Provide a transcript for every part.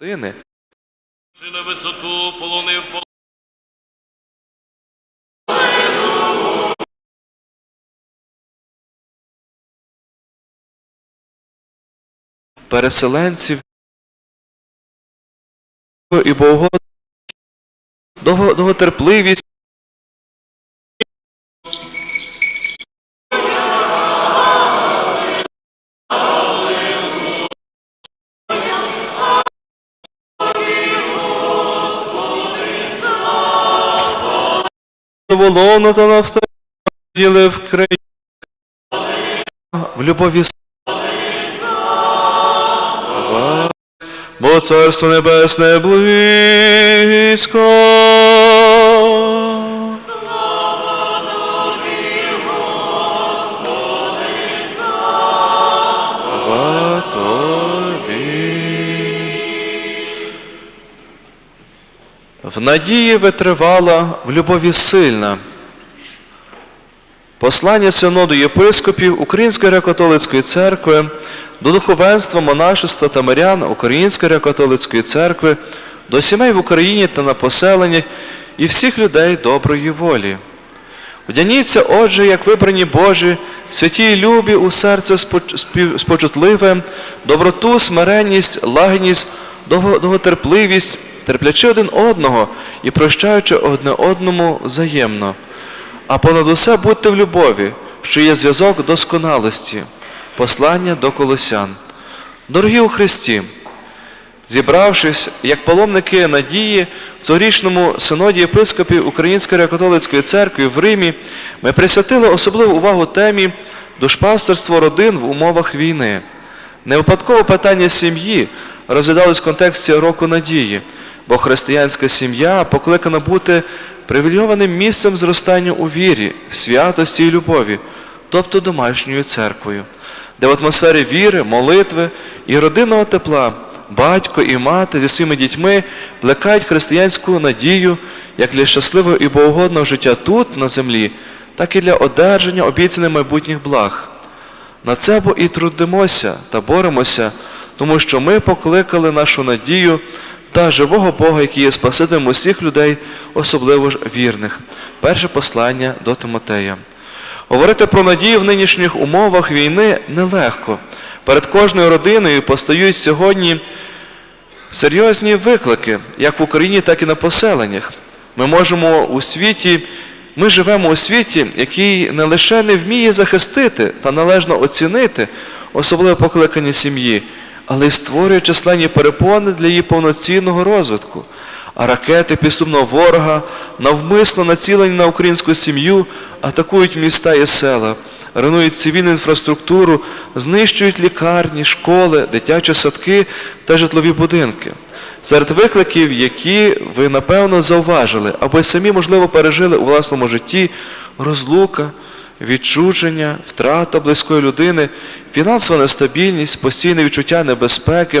людини. На висоту полонив переселенців і Богу довготерпливість. Волону та навстали в країні в любові Бо царство небесне близько. Надії витривала, в любові сильна. Послання синоду єпископів Української греко-католицької церкви до духовенства, монашества та мирян Української греко-католицької церкви, до сімей в Україні та на поселеннях і всіх людей доброї волі. Вдяніться, отже, як вибрані Божі, святі й любі у серце спочутливе, доброту, смиренність, лагідність, довготерпливість, терплячи один одного і прощаючи одне одному взаємно. А понад усе будьте в любові, що є зв'язок досконалості. Послання до колосян. Дорогі у Христі, зібравшись, як паломники надії в цьогорічному синоді єпископів Української греко-католицької церкви в Римі, ми присвятили особливу увагу темі душпастерство родин в умовах війни. Не випадково питання сім'ї розглядалось в контексті року надії, бо християнська сім'я покликана бути привілейованим місцем зростання у вірі, святості і любові, тобто домашньою церквою, де в атмосфері віри, молитви і родинного тепла батько і мати зі своїми дітьми плекають християнську надію як для щасливого і богоугодного життя тут, на землі, так і для одержання обіцяних майбутніх благ. На це бо і трудимося та боремося, тому що ми покликали нашу надію та живого Бога, який є Спасителем усіх людей, особливо ж вірних. Перше послання до Тимотея. Говорити про надію в нинішніх умовах війни нелегко. Перед кожною родиною постають сьогодні серйозні виклики, як в Україні, так і на поселеннях. Ми можемо у світі, ми живемо у світі, який не лише не вміє захистити та належно оцінити особливе покликання сім'ї, але й створює численні перепони для її повноцінного розвитку. А ракети підступного ворога навмисно націлені на українську сім'ю, атакують міста і села, руйнують цивільну інфраструктуру, знищують лікарні, школи, дитячі садки та житлові будинки. Серед викликів, які ви напевно зауважили, або самі, можливо, пережили у власному житті розлука, відчуження, втрата близької людини, фінансова нестабільність, постійне відчуття небезпеки,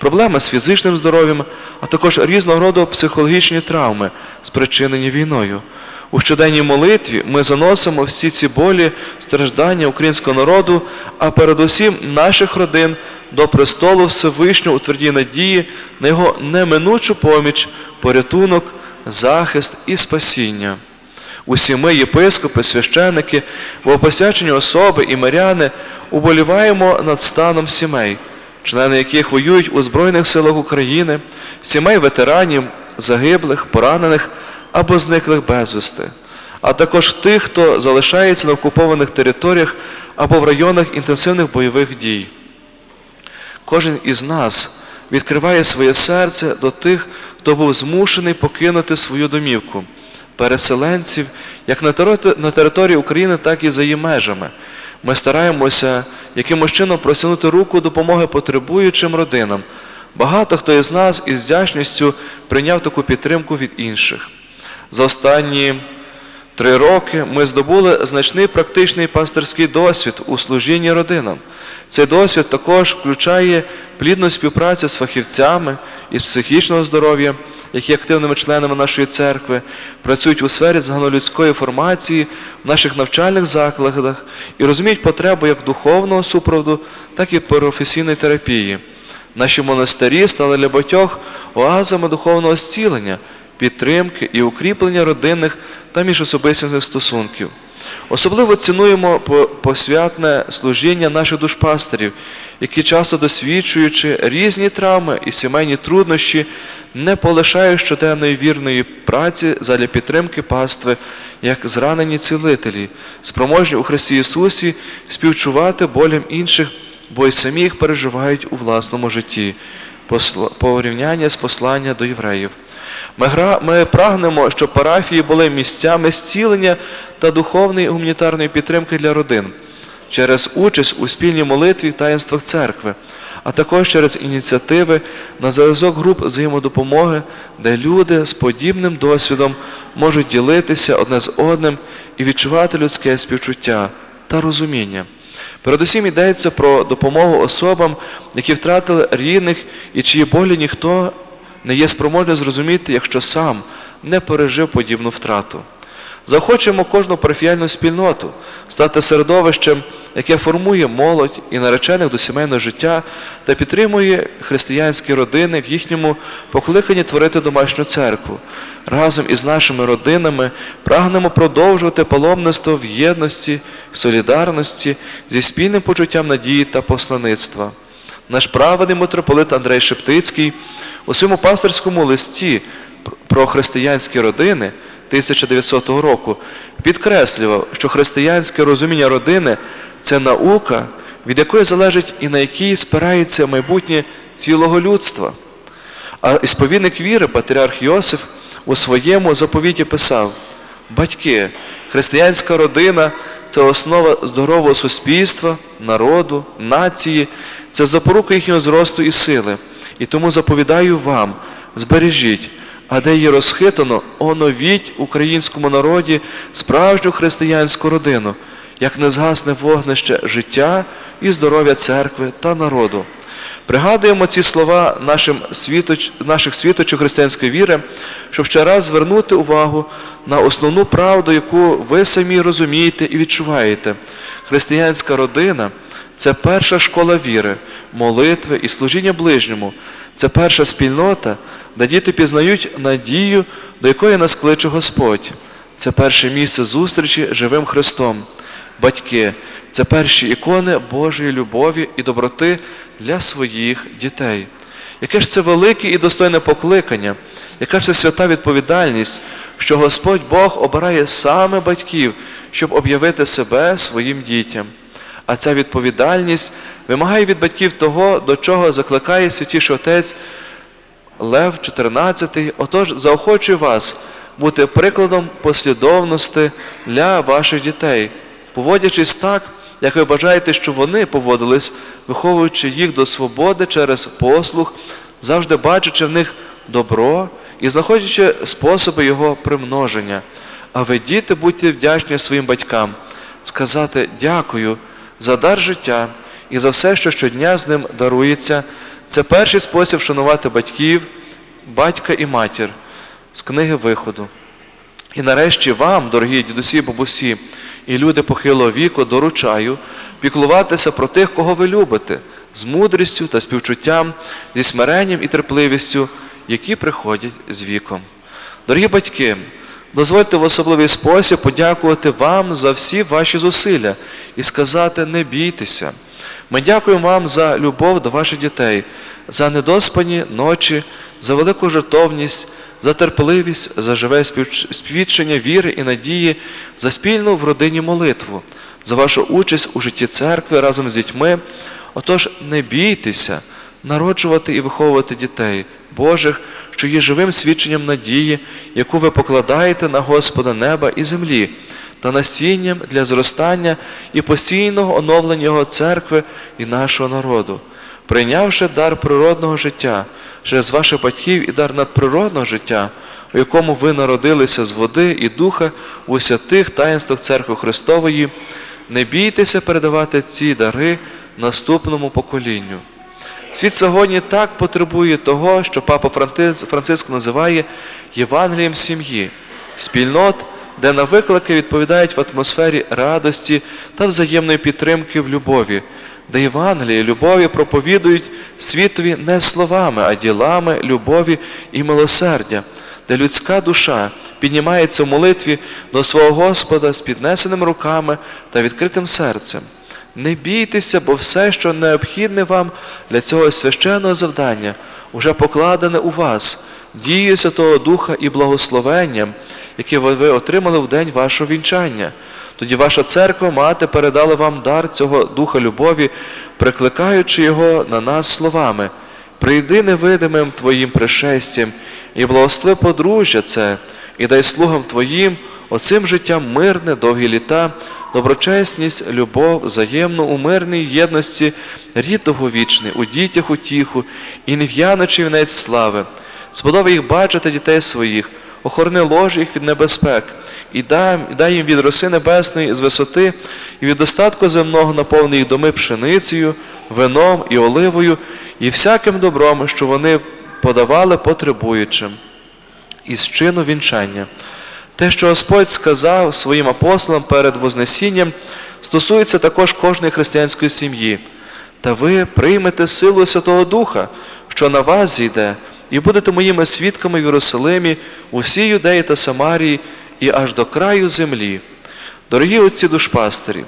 проблеми з фізичним здоров'ям, а також різного роду психологічні травми, спричинені війною. У щоденній молитві ми заносимо всі ці болі, страждання українського народу, а передусім наших родин до престолу Всевишнього у твердій надії на його неминучу поміч, порятунок, захист і спасіння. Усі ми, єпископи, священники, богопосвячені особи і миряни, уболіваємо над станом сімей, члени яких воюють у Збройних силах України, сімей ветеранів, загиблих, поранених або зниклих безвісти, а також тих, хто залишається на окупованих територіях або в районах інтенсивних бойових дій. Кожен із нас відкриває своє серце до тих, хто був змушений покинути свою домівку, переселенців як на території- України, так і за її межами. Ми стараємося якимось чином просунути руку допомоги потребуючим родинам. Багато хто із нас із вдячністю прийняв таку підтримку від інших. За останні три роки ми здобули значний практичний пастирський досвід у служінні родинам. Цей досвід також включає плідну співпрацю з фахівцями із психічного здоров'я, які активними членами нашої церкви, працюють у сфері загальнолюдської формації в наших навчальних закладах і розуміють потребу як духовного супроводу, так і професійної терапії. Наші монастирі стали для багатьох оазами духовного зцілення, підтримки і укріплення родинних та міжособистісних стосунків. Особливо цінуємо посвятне служіння наших душпастерів, які часто досвідчуючи різні травми і сімейні труднощі, не полишають щоденної вірної праці задля підтримки пастви, як зранені цілителі, спроможні у Христі Ісусі співчувати болям інших, бо й самі їх переживають у власному житті. Порівняння з послання до євреїв. Ми, гра... Прагнемо, щоб парафії були місцями зцілення та духовної гуманітарної підтримки для родин через участь у спільній молитві таїнствах церкви, а також через ініціативи на зв'язок груп взаємодопомоги, де люди з подібним досвідом можуть ділитися одне з одним і відчувати людське співчуття та розуміння. Передусім йдеться про допомогу особам, які втратили рідних і чиї болі ніхто не є спроможний зрозуміти, якщо сам не пережив подібну втрату. Захочемо кожну парафіяльну спільноту стати середовищем, яке формує молодь і наречених до сімейного життя та підтримує християнські родини в їхньому покликанні творити домашню церкву. Разом із нашими родинами прагнемо продовжувати паломництво в єдності, солідарності зі спільним почуттям надії та послаництва. Наш праведний митрополит Андрей Шептицький у своєму пасторському листі про християнські родини 1900 року підкреслював, що християнське розуміння родини це наука, від якої залежить і на якій спирається майбутнє цілого людства. А ісповідник віри, патріарх Йосиф, у своєму заповіті писав: Батьки, християнська родина це основа здорового суспільства, народу, нації, це запорука їхнього зросту і сили. І тому заповідаю вам, збережіть, а де її розхитано, оновіть українському народі справжню християнську родину, як не згасне вогнище життя і здоров'я церкви та народу. Пригадуємо ці слова нашим світоч, наших світочок християнської віри, щоб ще раз звернути увагу на основну правду, яку ви самі розумієте і відчуваєте. Християнська родина це перша школа віри, молитви і служіння ближньому. Це перша спільнота, де діти пізнають надію, до якої нас кличе Господь. Це перше місце зустрічі живим Христом. Батьки це перші ікони Божої любові і доброти для своїх дітей. Яке ж це велике і достойне покликання, яка ж це свята відповідальність, що Господь Бог обирає саме батьків, щоб об'явити себе своїм дітям. А ця відповідальність вимагає від батьків того, до чого закликає святіший отець Лев XIV. Отож, заохочую вас бути прикладом послідовності для ваших дітей, поводячись так, як ви бажаєте, щоб вони поводились, виховуючи їх до свободи через послух, завжди бачачи в них добро і знаходячи способи його примноження. А ви, діти, будьте вдячні своїм батькам, сказати дякую за дар життя і за все, що щодня з ним дарується. Це перший спосіб шанувати батьків, батька і матір з книги виходу. І нарешті вам, дорогі дідусі бабусі, і люди похилого віку, доручаю піклуватися про тих, кого ви любите, з мудрістю та співчуттям, зі смиренням і терпливістю, які приходять з віком. Дорогі батьки, дозвольте в особливий спосіб подякувати вам за всі ваші зусилля і сказати не бійтеся. Ми дякуємо вам за любов до ваших дітей, за недоспані ночі, за велику жертовність, за терпеливість, за живе співч- віри і надії, за спільну в родині молитву, за вашу участь у житті церкви разом з дітьми. Отож, не бійтеся народжувати і виховувати дітей Божих, що є живим свідченням надії, яку ви покладаєте на Господа неба і землі, та насінням для зростання і постійного оновлення Його церкви і нашого народу, прийнявши дар природного життя через ваших батьків і дар надприродного життя, у якому ви народилися з води і духа у святих таїнствах церкви Христової, не бійтеся передавати ці дари наступному поколінню. Світ сьогодні так потребує того, що папа Франциск, називає Євангелієм сім'ї, спільнот, де на виклики відповідають в атмосфері радості та взаємної підтримки в любові, де Євангеліє любові проповідують світові не словами, а ділами любові і милосердя, де людська душа піднімається в молитві до свого Господа з піднесеними руками та відкритим серцем. Не бійтеся, бо все, що необхідне вам для цього священного завдання, уже покладене у вас, дією Святого Духа і благословенням, яке ви отримали в день вашого вінчання. Тоді ваша церква, мати, передала вам дар цього Духа любові, прикликаючи його на нас словами. Прийди невидимим Твоїм пришестям, і благослови подружжя це, і дай слугам Твоїм оцим життям мирне, довгі літа, доброчесність, любов, взаємну у мирній єдності, рід довговічний, у дітях утіху, і нев'яночий вінець слави. Сподоби їх бачити дітей своїх, охорони лож їх від небезпек, і дай, їм від роси небесної з висоти, і від достатку земного наповни їх доми пшеницею, вином і оливою, і всяким добром, що вони подавали потребуючим, із чину вінчання. Те, що Господь сказав своїм апостолам перед Вознесінням, стосується також кожної християнської сім'ї. Та ви приймете силу Святого Духа, що на вас зійде, і будете моїми свідками в Єрусалимі, у всій Юдеї та Самарії і аж до краю землі. Дорогі отці душпастері,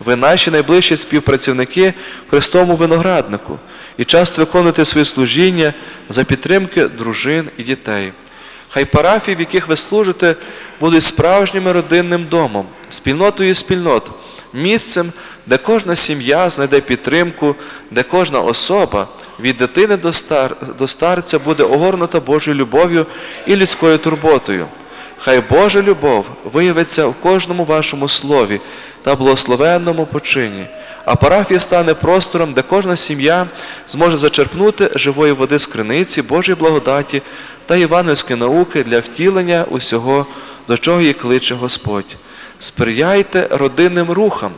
ви наші найближчі співпрацівники в Христовому винограднику і часто виконуєте свої служіння за підтримки дружин і дітей. Хай парафії, в яких ви служите, будуть справжнім родинним домом, спільнотою спільнот, місцем, де кожна сім'я знайде підтримку, де кожна особа від дитини до, стар... до старця буде огорнута Божою любов'ю і людською турботою. Хай Божа любов виявиться в кожному вашому слові та благословенному почині, а парафія стане простором, де кожна сім'я зможе зачерпнути живої води з криниці Божої благодаті та євангельської науки для втілення усього, до чого її кличе Господь. Сприяйте родинним рухам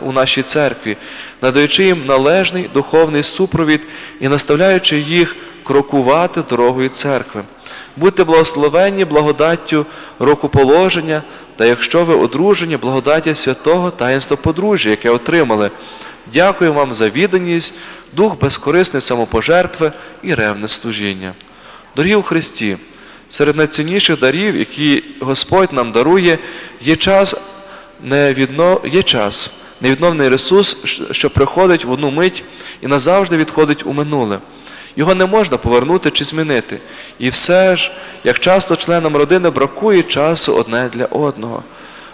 у, нашій церкві, надаючи їм належний духовний супровід і наставляючи їх крокувати дорогою церкви. Будьте благословенні благодаттю рокоположення, та якщо ви одружені, благодаті святого таїнства подружжя, яке отримали. Дякую вам за відданість, дух безкорисної самопожертви і ревне служіння. Дорогі у Христі, серед найцінніших дарів, які Господь нам дарує, є час, невідно... є час, невідновний ресурс, що приходить в одну мить і назавжди відходить у минуле. Його не можна повернути чи змінити. І все ж, як часто членам родини бракує часу одне для одного.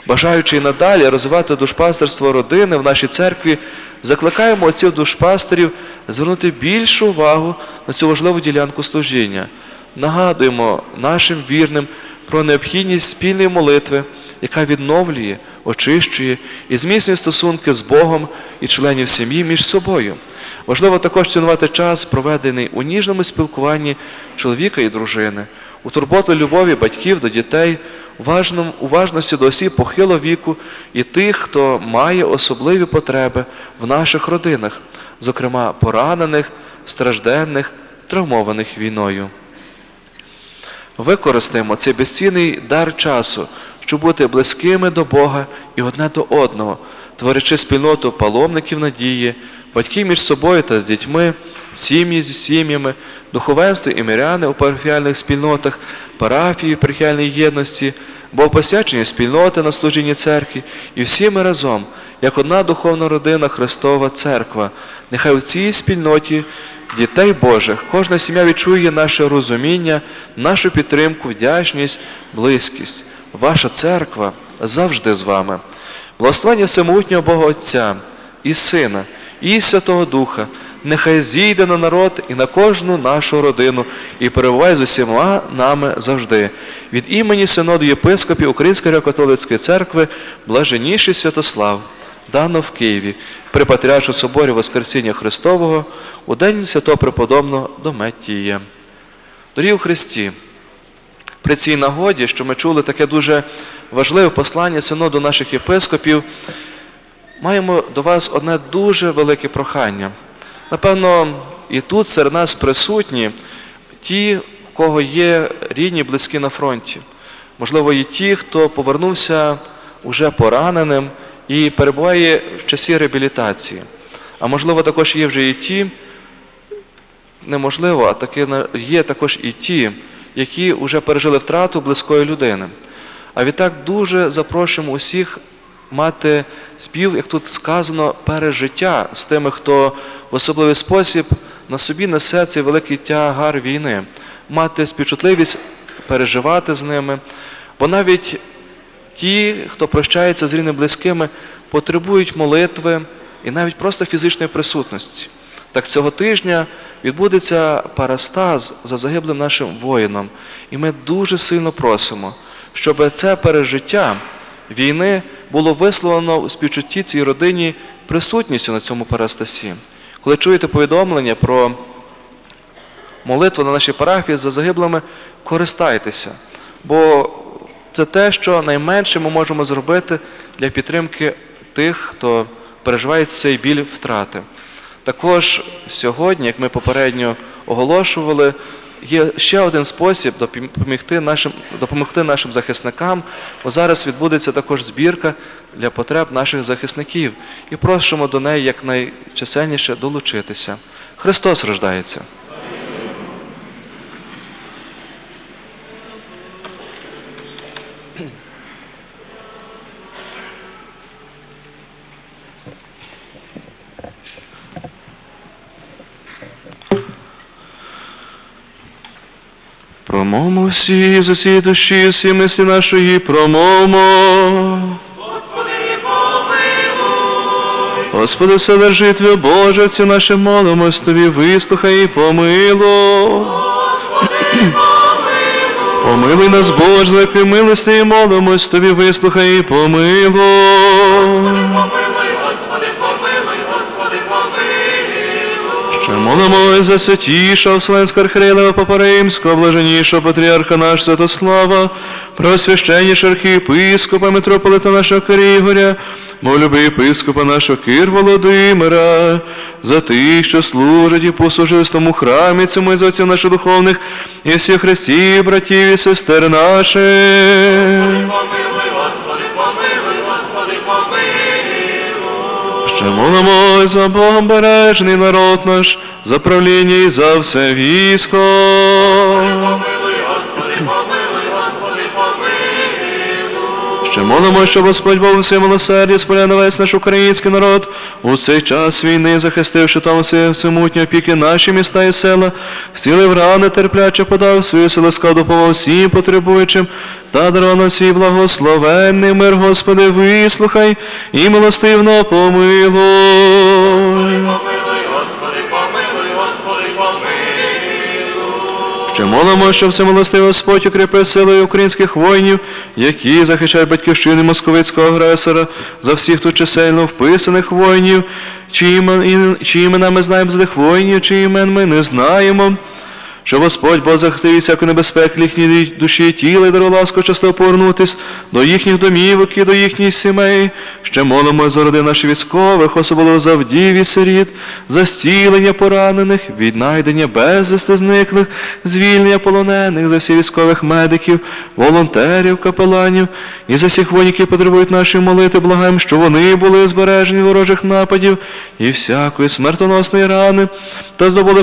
Бажаючи і надалі розвивати душпастерство родини в нашій церкві, закликаємо отців душпастерів звернути більшу увагу на цю важливу ділянку служіння. Нагадуємо нашим вірним про необхідність спільної молитви, яка відновлює, очищує і зміцнює стосунки з Богом і членів сім'ї між собою. Важливо також цінувати час, проведений у ніжному спілкуванні чоловіка і дружини, у турботу любові батьків до дітей, уважності до осіб похилого віку і тих, хто має особливі потреби в наших родинах, зокрема поранених, стражденних, травмованих війною. Використаємо цей безцінний дар часу, щоб бути близькими до Бога і одне до одного, творячи спільноту паломників надії, батьків між собою та з дітьми, сім'ї зі сім'ями, духовенство і миряни у парафіальних спільнотах, парафії прихильної єдності, богопосвячені спільноти на служінні церкві, і всі ми разом, як одна духовна родина Христова Церква, нехай у цій спільноті дітей Божих кожна сім'я відчує наше розуміння, нашу підтримку, вдячність, близькість. Ваша церква завжди з вами. Благословення всемогутнього Бога Отця і Сина, і Святого Духа, нехай зійде на народ і на кожну нашу родину і перебуває з усіма нами завжди. Від імені Синоду єпископів Української греко-католицької церкви блаженніший Святослав, дано в Києві, при Патріаршу соборі Воскресіння Христового у день святого преподобного Дометія. Дорогі у Христі, при цій нагоді, що ми чули таке дуже важливе послання синоду наших єпископів, маємо до вас одне дуже велике прохання. Напевно, і тут серед нас присутні ті, в кого є рідні, близькі на фронті. Можливо, і ті, хто повернувся уже пораненим і перебуває в часі реабілітації. А можливо, також є вже і ті, неможливо, а таки є також і ті, які вже пережили втрату близької людини. А відтак дуже запрошуємо усіх мати спів, як тут сказано, пережиття з тими, хто в особливий спосіб на собі несе цей великий тягар війни, мати співчутливість переживати з ними, бо навіть ті, хто прощається з рідними близькими, потребують молитви і навіть просто фізичної присутності. Так цього тижня відбудеться парастаз за загиблим нашим воїном, і ми дуже сильно просимо, щоб це пережиття війни було висловлено у співчутті цій родині присутністю на цьому парастасі. Коли чуєте повідомлення про молитву на нашій парафії за загиблими, користайтеся, бо це те, що найменше ми можемо зробити для підтримки тих, хто переживає цей біль втрати. Також сьогодні, як ми попередньо оголошували, є ще один спосіб допомогти нашим, допомогти нашим захисникам, бо зараз відбудеться також збірка для потреб наших захисників і просимо до неї якнайчисельніше долучитися. Христос рождається. Промовмо всі з усієї душі, всі мислі нашої, промовмо. Господи, помилуй. Господи, Вседержителю Боже, ці наші молимось Тобі, вислухай і помилуй. Господи, помилуй. Помилуй нас, Боже, за милості і молимось Тобі, вислухай і. Помилуй, молимось за святішого Вселенського архиерея Папа блаженнішого патріарха наш Святослава, просвященнішого архієпископа, митрополита нашого Киригоря, молюби єпископа нашого Кир Володимира, за тих, що служать і послужили тому храмі цьому і за отців наших духовних, і всіх хрестів, братів і сестер наших. Ще молимось за Богом бережний народ наш, за правління і за все військо. Помилуй, Господи, помилуй, Господи, помилуй. Ще молимо, щоб Господь Бог у своєму милосерді споля на весь наш український народ, у цей час війни, захистивши там все всемутні опіки наші міста і села, зцілив рани терпляче подав свою селеска допомогу всім потребуючим, та даровано свій благословенний мир, Господи, вислухай і милостивно помилуй. Помилуй. Молимо, щоб всемилостивий Господь укріпив силою українських воїнів, які захищають батьківщини московицького агресора, за всіх тут чисельно вписаних воїнів, чиї імена ми знаємо з них воїнів, чиї імен ми не знаємо. Що Господь Бог захистив від всякої небезпеки їхньої душі тіла і дарував ласку часто повернутись до їхніх домівок і до їхніх сімей. Ще молимо за роди наших військових, особливо за вдів і сиріт, за зцілення поранених, віднайдення безвісти зниклих, звільнення полонених, за всіх військових медиків, волонтерів, капеланів і за всіх воїнів, які потребують нашої молити, благаємо, що вони були збережені ворожих нападів і всякої смертоносної рани, та здобули